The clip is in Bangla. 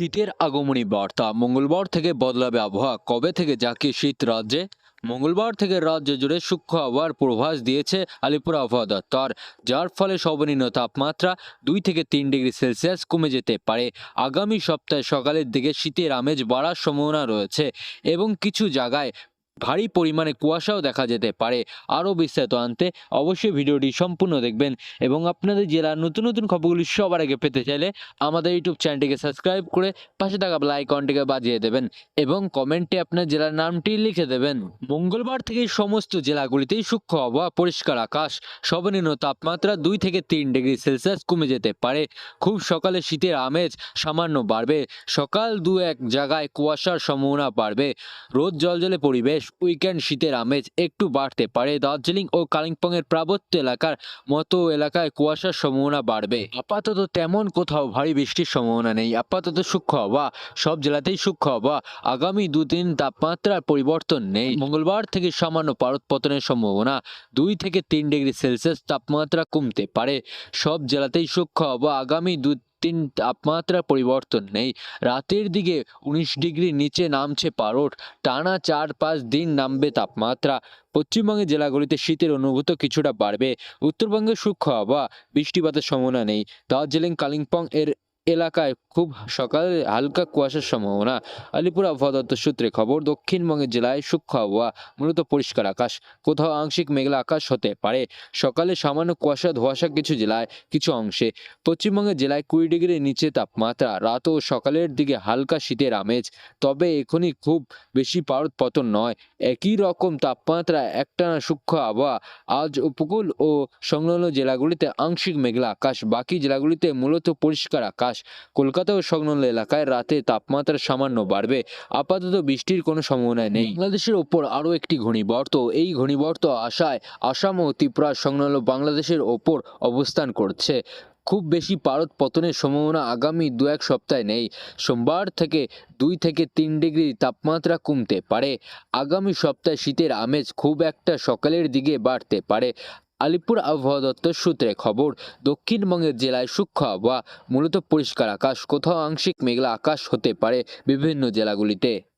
শীতের আগমনী বার্তা। মঙ্গলবার থেকে বদলাবে আবহাওয়া। কবে থেকে যাকে শীত রাজ্যে? মঙ্গলবার থেকে রাজ্য জুড়ে সূক্ষ্ম আবহাওয়ার পূর্বাভাস দিয়েছে আলিপুর আবহাওয়া দপ্তর। যার ফলে সর্বনিম্ন তাপমাত্রা দুই থেকে তিন ডিগ্রি সেলসিয়াস কমে যেতে পারে। আগামী সপ্তাহে সকালের দিকে শীতের আমেজ বাড়ার সম্ভাবনা রয়েছে এবং কিছু জায়গায় ভারী পরিমাণে কুয়াশাও দেখা যেতে পারে। আরও বিস্তারিত আনতে অবশ্যই ভিডিওটি সম্পূর্ণ দেখবেন এবং আপনাদের জেলার নতুন নতুন খবরগুলি সবার আগে পেতে চাইলে আমাদের ইউটিউব চ্যানেলটিকে সাবস্ক্রাইব করে পাশে থাকা বেল আইকনটিকে বাজিয়ে দেবেন এবং কমেন্টে আপনার জেলার নামটি লিখে দেবেন। মঙ্গলবার থেকে সমস্ত জেলাগুলিতেই সূক্ষ্ম আবহাওয়া, পরিষ্কার আকাশ, সর্বনিম্ন তাপমাত্রা দুই থেকে তিন ডিগ্রি সেলসিয়াস কমে যেতে পারে। খুব সকালে শীতের আমেজ সামান্য বাড়বে। সকাল দু এক জায়গায় কুয়াশার সম্ভাবনা বাড়বে। রোদ জলজলে পরিবেশ উইকেন্ড শীতের আমেজ একটু বাড়তে পারে। দার্জিলিং ও কালিম্পংয়ের পার্বত্য এলাকার মতো এলাকায় কুয়াশার সম্ভাবনা বাড়বে। আপাতত তেমন কোথাও ভারী বৃষ্টির সম্ভাবনা নেই। আপাতত সূক্ষ্ম হওয়া, সব জেলাতেই সূক্ষ্ম হওয়া। আগামী দুদিন তাপমাত্রার পরিবর্তন নেই। মঙ্গলবার থেকে সামান্য পারদ পতনের সম্ভাবনা দুই থেকে তিন ডিগ্রি সেলসিয়াস তাপমাত্রা কমতে পারে। সব জেলাতেই সূক্ষ্ম হওয়া। আগামী দু তিন তাপমাত্রা পরিবর্তন নেই। রাতের দিকে উনিশ ডিগ্রি নিচে নামছে পারট টানা চার পাঁচ দিন নামবে তাপমাত্রা। পশ্চিমবঙ্গের জেলাগুলিতে শীতের অনুভূত কিছুটা বাড়বে। উত্তরবঙ্গে সূক্ষ্ম আবহাওয়া, বৃষ্টিপাতের সম্ভাবনা নেই। দার্জিলিং, কালিম্পং এর এলাকায় খুব সকালে হালকা কুয়াশার সম্ভাবনা। আলিপুর আবহাওয়া সূত্রে খবর, দক্ষিণবঙ্গের জেলায় সূক্ষ্ম আবহাওয়া, মূলত পরিষ্কার আকাশ। কোথাও আংশিক মেঘলা আকাশ হতে পারে। সকালে সামান্য কুয়াশা, ধোয়াশা কিছু জেলায় কিছু অংশে। পশ্চিমবঙ্গের জেলায় কুড়ি ডিগ্রির নিচে তাপমাত্রা। রাত ও সকালের দিকে হালকা শীতের আমেজ। তবে এখনই খুব বেশি পারদ পতন নয়। একই রকম তাপমাত্রা, একটানা সূক্ষ্ম আবহাওয়া। আজ উপকূল ও সংলগ্ন জেলাগুলিতে আংশিক মেঘলা আকাশ। বাকি জেলাগুলিতে মূলত পরিষ্কার আকাশ। কলকাতা ও সংলগ্ন এলাকায় রাতে তাপমাত্রা সামান্য বাড়বে। আপাতত বৃষ্টির কোনো সম্ভাবনা নেই। বাংলাদেশের ওপর আরও একটি ঘূর্ণিবর্ত এই ঘূর্ণিবর্ত আসায় আসাম ও ত্রিপুরা সংলগ্ন বাংলাদেশের ওপর অবস্থান করছে। খুব বেশি পারদ পতনের সম্ভাবনা আগামী দু এক সপ্তাহে নেই। সোমবার থেকে দুই থেকে তিন ডিগ্রি তাপমাত্রা কমতে পারে। আগামী সপ্তাহে শীতের আমেজ খুব একটা সকালের দিকে বাড়তে পারে। আলিপুর আবহাওয়া দপ্তর সূত্রে খবর, দক্ষিণবঙ্গের জেলায় সূক্ষ্ম আবহাওয়া, মূলত পরিষ্কার আকাশ, কোথাও আংশিক মেঘলা আকাশ হতে পারে বিভিন্ন জেলাগুলিতে।